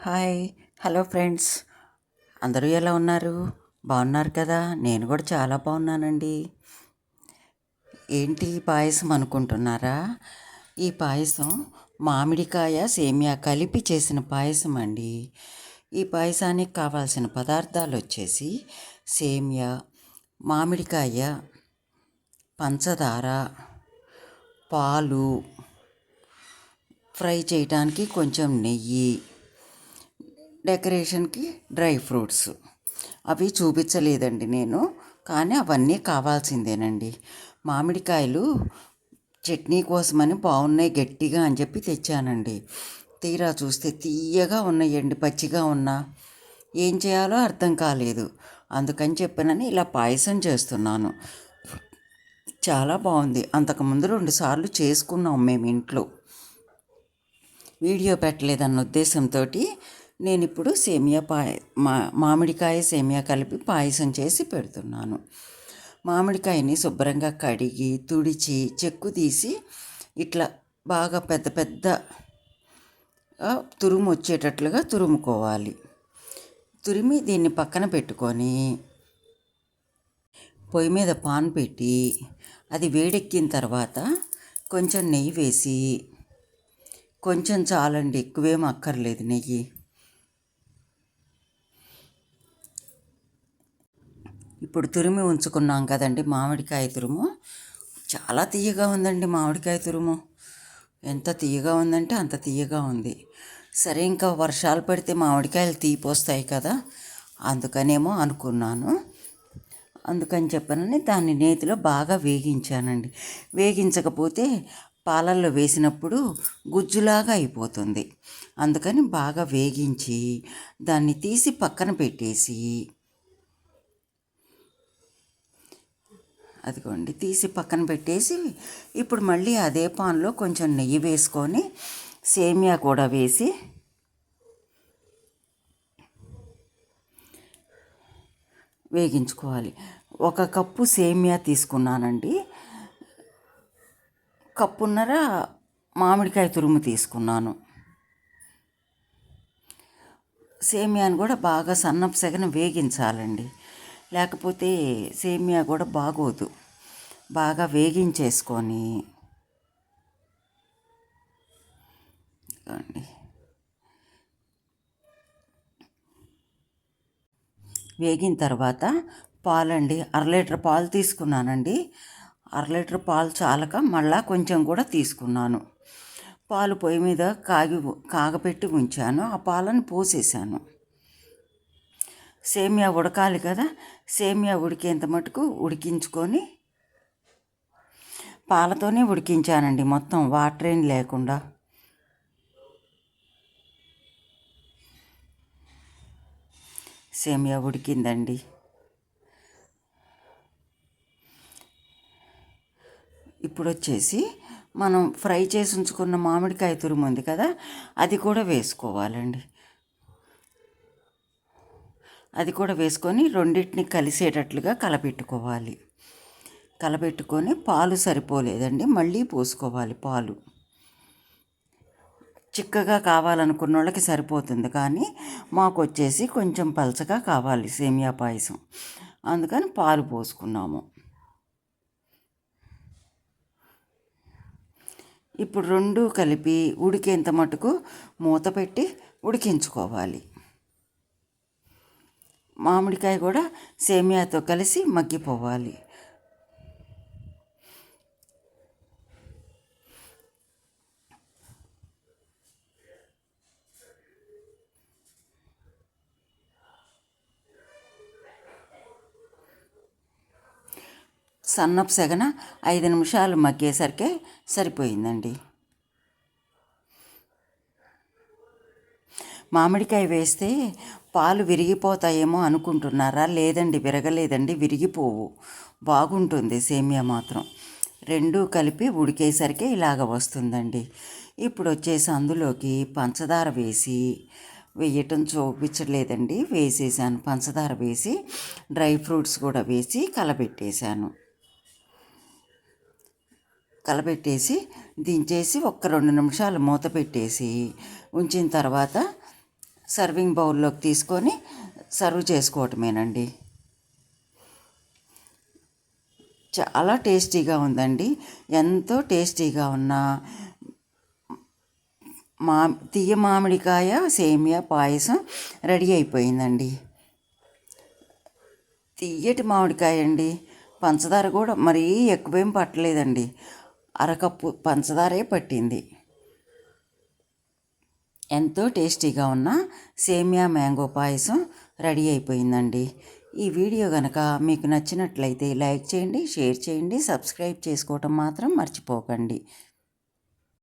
Hi hello friends. అందరూ ఎలా ఉన్నారు? బాగున్నారు కదా? నేను కూడా చాలా బాగున్నానండి. ఏంటి పాయసం అనుకుంటున్నారా? ఈ పాయసం మామిడికాయ సేమియా కలిపి చేసిన పాయసం అండి. ఈ పాయసానికి కావాల్సిన పదార్థాలు వచ్చేసి సేమియా మామిడికాయ పంచదార పాలు. ఫ్రై చేయడానికి కొంచెం నెయ్యి. డెకరేషన్కి డ్రై ఫ్రూట్స్. అవి చూపించలేదండి నేను కానీ అవన్నీ కావాల్సిందేనండి. మామిడికాయలు చట్నీ కోసమని బాగున్నాయి గట్టిగా అని చెప్పి తెచ్చానండి. తీరా చూస్తే తీయగా ఉన్నాయండి పచ్చిగా ఉన్నా. ఏం చేయాలో అర్థం కాలేదు. అందుకని చెప్పినని ఇలా పాయసం చేస్తున్నాను. చాలా బాగుంది. అంతకుముందు రెండుసార్లు చేసుకున్నాం మేము ఇంట్లో. వీడియో పెట్టలేదన్న ఉద్దేశంతో నేను ఇప్పుడు సేమియా పాయ మా మామిడికాయ సేమియా కలిపి పాయసం చేసి పెడుతున్నాను. మామిడికాయని శుభ్రంగా కడిగి తుడిచి చెక్కు తీసి ఇట్లా బాగా పెద్ద పెద్ద తురుము వచ్చేటట్లుగా తురుముకోవాలి. తురిమి దీన్ని పక్కన పెట్టుకొని పొయ్యి మీద పాన్ పెట్టి అది వేడెక్కిన తర్వాత కొంచెం నెయ్యి వేసి కొంచెం చాలండి ఎక్కువేం అక్కర్లేదు నెయ్యి. ఇప్పుడు తురిమి ఉంచుకున్నాం కదండి మామిడికాయ తురుము. చాలా తీయగా ఉందండి మామిడికాయ తురుము. ఎంత తీయగా ఉందంటే అంత తీయగా ఉంది. సరే ఇంకా వర్షాలు పడితే మామిడికాయలు తీపోస్తాయి కదా. అందుకనేమో అనుకున్నాను. అందుకని చెప్పనని దాన్ని నేతిలో బాగా వేగించానండి. వేగించకపోతే పాలల్లో వేసినప్పుడు గుజ్జులాగా అయిపోతుంది. అందుకని బాగా వేగించి దాన్ని తీసి పక్కన పెట్టేసి అదిగోండి తీసి పక్కన పెట్టేసి ఇప్పుడు మళ్ళీ అదే పాన్లో కొంచెం నెయ్యి వేసుకొని సేమియా కూడా వేసి వేగించుకోవాలి. ఒక కప్పు సేమియా తీసుకున్నానండి. కప్పున్నర మామిడికాయ తురుము తీసుకున్నాను. సేమియాను కూడా బాగా సన్నపు సెగన వేగించాలండి. లేకపోతే సేమియా కూడా బాగోదు. బాగా వేగించేసుకొని వేగిన తర్వాత పాలండి. అర లీటర్ పాలు తీసుకున్నానండి. అర లీటర్ పాలు చాలక మళ్ళా కొంచెం కూడా తీసుకున్నాను. పాలు పొయ్యి మీద కాగి కాగపెట్టి ఉంచాను. ఆ పాలను పోసేసాను సేమియా ఉడకాలి కదా సేమియా ఉడికేంత మటుకు ఉడికించుకొని పాలతోనే ఉడికించానండి మొత్తం వాటర్ ఏం లేకుండా. సేమియా ఉడికిందండి. ఇప్పుడు వచ్చేసి మనం ఫ్రై చేసి ఉంచుకున్న మామిడికాయ తురుము ఉంది కదా అది కూడా వేసుకోవాలండి. అది కూడా వేసుకొని రెండింటిని కలిసేటట్లుగా కలపెట్టుకోవాలి. కలపెట్టుకొని పాలు సరిపోలేదండి మళ్ళీ పోసుకోవాలి పాలు. చిక్కగా కావాలనుకున్న వాళ్ళకి సరిపోతుంది కానీ మాకు వచ్చేసి కొంచెం పలచగా కావాలి సేమియా పాయసం. అందుకని పాలు పోసుకున్నాము. ఇప్పుడు రెండు కలిపి ఉడికేంత మటుకు మూత పెట్టి ఉడికించుకోవాలి. మామిడికాయ కూడా సేమియాతో కలిసి మగ్గిపోవాలి. సన్నపు సెగన ఐదు నిమిషాలు మగ్గేసరికే సరిపోయిందండి. మామిడికాయ వేస్తే పాలు విరిగిపోతాయేమో అనుకుంటున్నారా? లేదండి విరగలేదండి విరిగిపోవు. బాగుంటుంది సేమియా మాత్రం. రెండు కలిపి ఉడికేసరికి ఇలాగ వస్తుందండి. ఇప్పుడు వచ్చేసి అందులోకి పంచదార వేసి వేయటం చూపించలేదండి వేసేసాను. పంచదార వేసి డ్రై ఫ్రూట్స్ కూడా వేసి కలబెట్టేశాను. కలబెట్టేసి దించేసి ఒక్క రెండు నిమిషాలు మూత పెట్టేసి ఉంచిన తర్వాత సర్వింగ్ బౌల్లోకి తీసుకొని సర్వ్ చేసుకోవటమేనండి. చాలా టేస్టీగా ఉందండి. ఎంతో టేస్టీగా ఉన్న మా తీయ మామిడికాయ సేమియా పాయసం రెడీ అయిపోయిందండి. తీయటి మామిడికాయ అండి. పంచదార కూడా మరీ ఎక్కువేం పట్టలేదండి. అరకప్పు పంచదారే పట్టింది. ఎంతో టేస్టీగా ఉన్న సేమియా మ్యాంగో పాయసం రెడీ అయిపోయిందండి. ఈ వీడియో కనుక మీకు నచ్చినట్లయితే లైక్ చేయండి షేర్ చేయండి సబ్స్క్రైబ్ చేసుకోవటం మాత్రం మర్చిపోకండి.